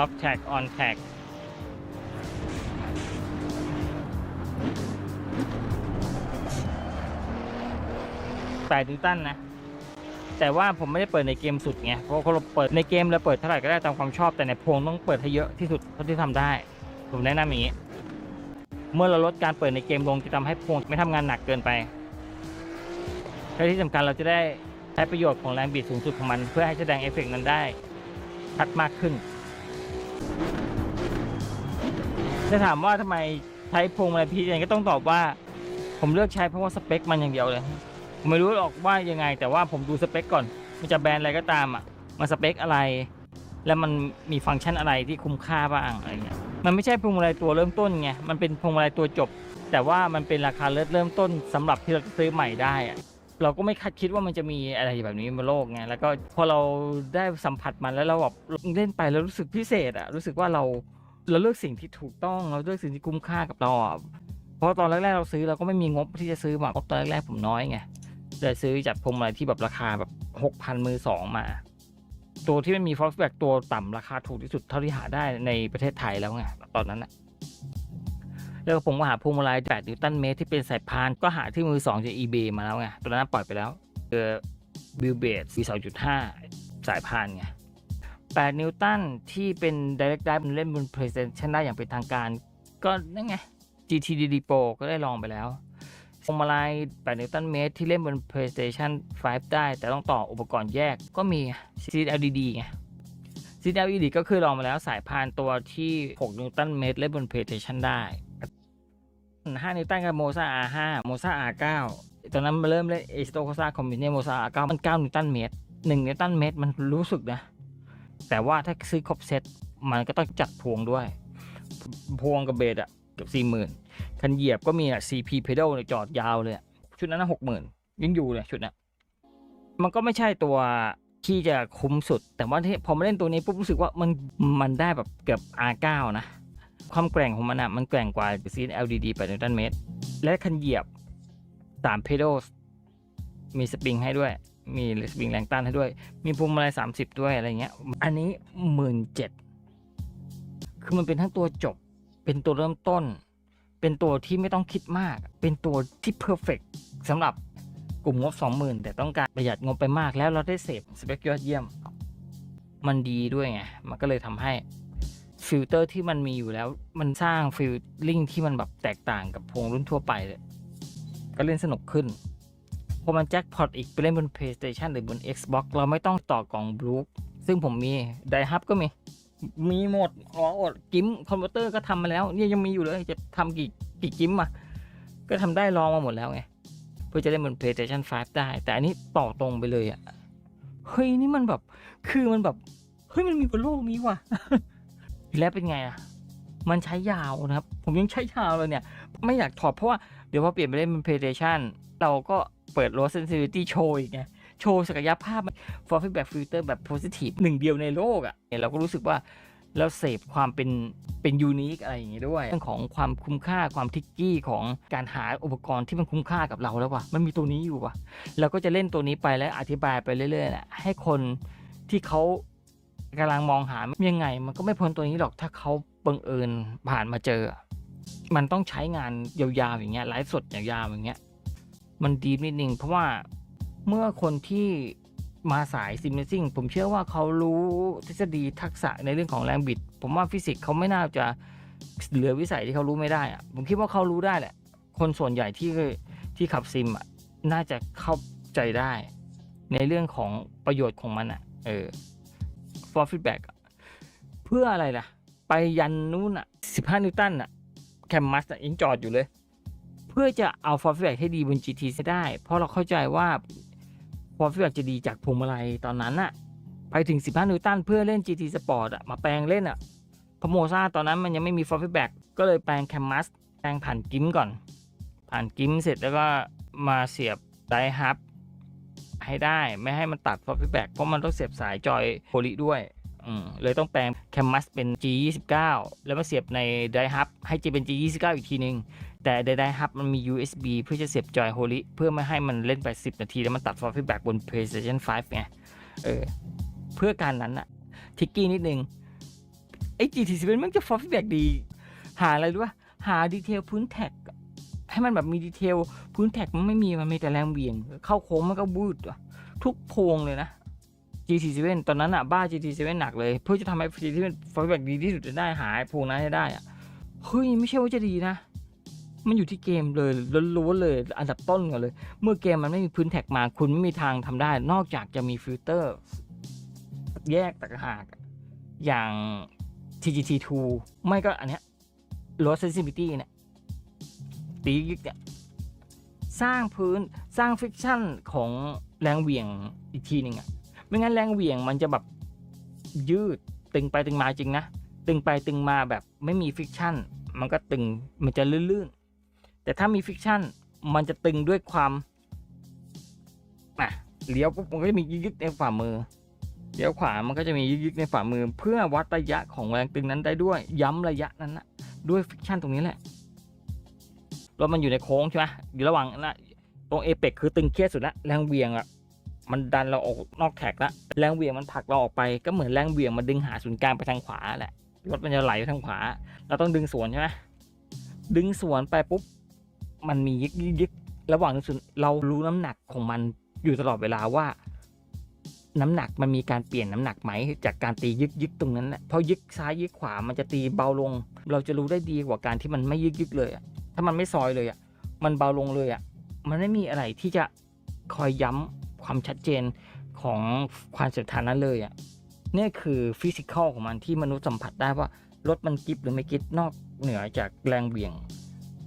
off track on track แปดนิวตันนะ แต่ว่าผมไม่ได้เปิดในเกมสุดไง เพราะเราเปิดในเกมเราเปิดเท่าไหร่ก็ได้ตามความชอบ แต่ในพวงต้องเปิดให้เยอะที่สุดเท่าที่ทำได้ ผมแนะนำอย่างนี้ เมื่อเราลดการเปิดในเกมลงจะทำให้พวงไม่ทำงานหนักเกินไปและที่สำคัญเราจะได้ใช้ประโยชน์ของแรงบิดสูงสุดของมัน เพื่อให้แสดงเอฟเฟกต์นั้นได้ชัดมากขึ้น จะถามว่าทำไมใช้พวงมาลัยพีเองก็ต้องตอบว่า ผมเลือกใช้เพราะว่าสเปคมันอย่างเดียวเลยผมไม่รู้หรอกว่ายังไง แต่ว่าผมดูสเปคก่อนมันจะแบรนด์อะไรก็ตามอะมันสเปคอะไร แล้วมันมีฟังก์ชันอะไรที่คุ้มค่าบ้างอะไรเงี้ยมันไม่ใช่พวงมาลัยตัวเริ่มต้นไงมันเป็นพวงมาลัยตัวจบ แต่ว่ามันเป็นราคาเริ่มเริ่มต้นสำหรับที่เราจะซื้อใหม่ได้อะ เราก็ไม่คาดคิดว่ามันจะมีอะไรแบบนี้บนโลกไงแล้วก็พอเราได้สัมผัสมันแล้วเราแบบเล่นไปแล้วรู้สึกพิเศษอะรู้สึกว่าเราเราเลือกสิ่งที่ถูกต้องเราเลือกสิ่งที่คุ้มค่ากับเราอะเพราะตอนแรกๆเราซื้อเราก็ไม่มีงบที่จะซื้อมาเพราะตอนแรกๆผมน้อยไงเลยซื้อจากพวงมาลัยที่แบบราคาแบบหกพันมือสองมา ตัวที่มันมีฟอสแบกตัวต่ำราคาถูกที่สุดเท่าที่หาได้ในประเทศไทยแล้วไงตอนนั้นนะ แล้วผมก็หาพวงมาลัย8นิวตันเมตรที่เป็นสายพานก็หาที่มือสองจาก eBay มาแล้วไงตัวนั้นปล่อยไปแล้วคือบิลเบด V2.5 สายพานไง8นิวตันที่เป็น Direct Drive มันเล่นบน PlayStation ได้อย่างเป็นทางการ ก็นั่นไง GTDD Pro ก็ได้ลองไปแล้วพวงมาลัย8นิวตันเมตรที่เล่นบน PlayStation 5 ได้ แต่ต้องต่ออุปกรณ์แยกก็มี Seed LED ไง Seed LED ก็คือลองมาแล้วสายพานตัวที่ 6 นิวตันเมตรเล่นบน PlayStation ได้ 5นิวตันกับ Moza R5 Moza R9 ตอนนั้นมาเริ่มเล่น a s t o c o s a Combine Moza R9 มัน9นิวตันเมตร1นิวตันเมตรมันรู้สึกนะ แต่ว่าถ้าซื้อครบเซตมันก็ต้องจัดพวงด้วย พวงกับเบสอะเกือบสี่หมื่นคันเหยียบก็มีอะ CP pedal เนี่ยจอดยาวเลยชุดนั้นหกหมื่นยังอยู่เลยชุดนั้นมันก็ไม่ใช่ตัวที่จะคุ้มสุด แต่ว่าที่พอมาเล่นตัวนี้ปุ๊บรู้สึกว่ามันมันได้แบบเกือบ R9 นะ ความแกร่งของมันอะมันแกร่งกว่าซีน LDD 8นิวตันเมตร และคันเหยียบ3 pedal มีสปริงให้ด้วย มีสปริงแรงต้านให้ด้วย มีพวงมาลัย30ด้วยอะไรเงี้ย อันนี้หมื่นเจ็ดคือมันเป็นทั้งตัวจบ เป็นตัวเริ่มต้น เป็นตัวที่ไม่ต้องคิดมาก เป็นตัวที่เพอร์เฟกสำหรับกลุ่มงบ 20,000 แต่ต้องการประหยัดงบไปมากแล้วเราได้เสพสเปคยอดเยี่ยม มันดีด้วยไง มันก็เลยทำให้ ฟิลเตอร์ที่มันมีอยู่แล้ว มันสร้างฟิลลิ่งที่มันแบบแตกต่างกับพวงรุ่นทั่วไปเลย ก็เล่นสนุกขึ้นพอมันแจ็คพอตอีกไปเล่นบน PlayStation หรือบน Xbox เราไม่ต้องต่อกล่องบลูซึ่งผมมีไดฮับก็มี มีหมดขออดกิมคอมพิวเตอร์ก็ทำมาแล้ว เนี่ยยังมีอยู่เลยจะทำกี่กี่กิมอะก็ทำได้ลองมาหมดแล้วไง เพื่อจะได้บน PlayStation 5 ได้ แต่อันนี้ต่อตรงไปเลยอะเฮ้ยนี่มันแบบ คือมันแบบ เฮ้ยมันมีบนโลกนี้ว่ะ แล้วเป็นไงอะมันใช้ยาวนะครับ ผมยังใช้ยาวเลยเนี่ย ไม่อยากถอดเพราะว่า เดี๋ยวพอเปลี่ยนไปเล่นบน PlayStation เราก็เปิด Low Sensitivity โชว์อีกไง โชว์ศักยภาพ for feedback filter แบบ positive หนึ่งเดียวในโลกอะ่ะเนี่ยเราก็รู้สึกว่าเราเสพความเป็นเป็นยูนิคอะไรอย่างงี้ด้วยเรื่องของความคุ้มค่าความทิกกี้ของการหาอุปกรณ์ที่มันคุ้มค่ากับเราแล้วว่ะมันมีตัวนี้อยู่ว่ะเราก็จะเล่นตัวนี้ไปแล้วอธิบายไปเรื่อยๆแหละให้คนที่เขา กำลังมองหายังไง มันก็ไม่พ้นตัวนี้หรอกถ้าเขาบังเอิญผ่านมาเจอ มันต้องใช้งานยาวๆอย่างเงี้ยไลฟ์สดยาวๆอย่างเงี้ยมันดีนิดนึงเพราะว่าเมื่อคนที่มาสายซิมเมซิ่งผมเชื่อว่าเขารู้ทฤษฎีทักษะในเรื่องของแรงบิด ผมว่าฟิสิกส์เขาไม่น่าจะเหลือวิสัยที่เขารู้ไม่ได้อะผมคิดว่าเขารู้ได้แหละ คนส่วนใหญ่ที่ที่ขับซิมอะน่าจะเข้าใจได้ ในเรื่องของประโยชน์ของมันอะ เออ for feedback เพื่ออะไรล่ะ ไปยันนู้นอะ 15 นิวตันอะ แคมมัสอะยังจอดอยู่เลย เพื่อจะเอา for feedback ให้ดีบน GT ให้ได้ เพราะเราเข้าใจว่าฟอร์ฟิวจะดีจากพวงมาลัยตอนนั้นอะ ไปถึง 15 นิวตันเพื่อเล่น GT Sport อะ มาแปลงเล่นอะพโมซาตอนนั้นมันยังไม่มีฟอร์ฟิแบ็กก็เลยแปลงแคมมัสแปลงผ่านกิมก่อน ผ่านกิมเสร็จแล้วก็มาเสียบไดฮับ ให้ได้ไม่ให้มันตัดฟอร์ฟิแบ็กเพราะมันต้องเสียบสายจอยโพลิด้วยเลยต้องแปลงแคมมัสเป็น G29 แล้วมาเสียบในไดฮับให้ G เป็น G29 อีกทีนึง แต่ใดๆครับมันมี USB เพื่อจะเสียบจอยโฮลิเพื่อไม่ให้มันเล่นไป 10 นาที แล้วมันตัด for feedback บน PlayStation 5 ไง เออ เพื่อการนั้นอะทิกกี้นิดนึง ไอ้ GT7 มันจะฟอร์ฟีแบ็ดี หาอะไรรู้ป่ะ หาดีเทลพื้นแท็ก ให้มันแบบมีดีเทล พื้นแท็กมันไม่มีมันมีแต่แรงเบี่ยง เข้าโค้งมันก็บูดวะทุกโพวงเลยนะ GT7 ตอนนั้นอะบ้า GT7 หนักเลย เพื่อจะทำให้ GT7 ฟีดแบ็ดีที่สุดจะได้หาไอ้โพวงนั้นให้ได้อะเฮ้ยไม่ใช่ว่าจะดีนะ มันอยู่ที่เกมเลยล้วนๆเลยอันดับต้นก่อนเลย เมื่อเกมมันไม่มีพื้นแท็กมาคุณไม่มีทางทำได้ นอกจากจะมีฟิลเตอร์ แยกต่างหากอย่าง TGT2 ไม่ก็อันเนี้ย low sensitivity เนี่ย ตียิกเนี่ยสร้างพื้นสร้างฟิกชั่นของแรงเหวี่ยงอีกทีหนึ่งอะไม่งั้นแรงเหวี่ยงมันจะแบบยืดตึงไปตึงมาจริงนะ ตึงไปตึงมาแบบไม่มีฟิกชั่น มันก็ตึงมันจะลื่นๆ แต่ถ้ามีฟิกชั่นมันจะตึงด้วยความอะเลี้ยวปุ๊บมันก็จะมียึกในฝ่ามือเลี้ยวขวามันก็จะมียึกในฝ่ามือ เพื่อวัดระยะของแรงตึงนั้นได้ด้วยย้ำระยะนั้นนะด้วยฟิกชั่นตรงนี้แหละ รถมันอยู่ในโค้งใช่ไหมอยู่ระหว่างนะตรงเอเปกคือตึงเครียดสุดละแรงเวียงอะมันดันเราออกนอกแท็กละแรงเวียงมันผลักเราออกไปก็เหมือนแรงเวียงมันดึงหาศูนย์กลางไปทางขวาแหละรถมันจะไหลไปทางขวา เราต้องดึงสวนใช่ไหมดึงสวนไปปุ๊บมันมียึกยึกระหว่างดึงสวนเรารู้น้ำหนักของมันอยู่ตลอดเวลาว่าน้ำหนักมันมีการเปลี่ยนน้ำหนักไหมจากการตียึกยึกตรงนั้นแหละเพราะยึกซ้ายยึกขวามันจะตีเบาลง เราจะรู้ได้ดีกว่าการที่มันไม่ยึกยึกเลยอะ ถ้ามันไม่ซอยเลยอะมันเบาลงเลยอะมันไม่มีอะไรที่จะคอยย้ำความชัดเจนของความเสถียรนั้นเลยอะนี่คือฟิสิกอลของมันที่มนุษย์สัมผัสได้ว่ารถมันกิฟหรือไม่กิฟนอกเหนือจากแรงเบี่ยง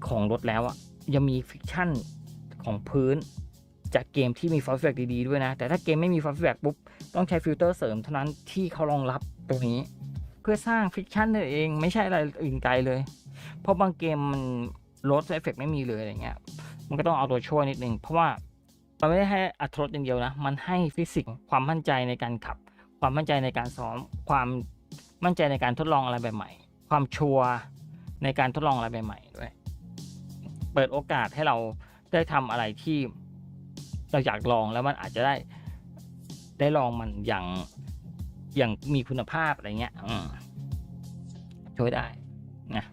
ของรถแล้วอะยังมีฟิกชั่นของพื้นจากเกมที่มีฟอสแฟกดีๆด้วยนะ แต่ถ้าเกมไม่มีฟอสแฟกปุ๊บ ต้องใช้ฟิลเตอร์เสริมเท่านั้นที่เขารองรับตรงนี้ เพื่อสร้างฟิกชั่นนั่นเองไม่ใช่อะไรอื่นไกลเลย เพราะบางเกมมัน ลดเอฟเฟกไม่มีเลยอะไรเงี้ย มันก็ต้องเอาตัวช่วยนิดนึง เพราะว่ามันไม่ได้ให้อัตรสอย่างเดียวนะ มันให้ฟิสิกส์ความมั่นใจในการขับ ความมั่นใจในการซ้อม ความมั่นใจในการทดลองอะไรแบบใหม่ความชัวร์ในการทดลองอะไรแบบใหม่ด้วย เปิดโอกาสให้เราได้ทำอะไรที่เราอยากลองแล้วมันอาจจะได้ได้ลองมันอย่างอย่างมีคุณภาพอะไรเงี้ยช่วยได้นะ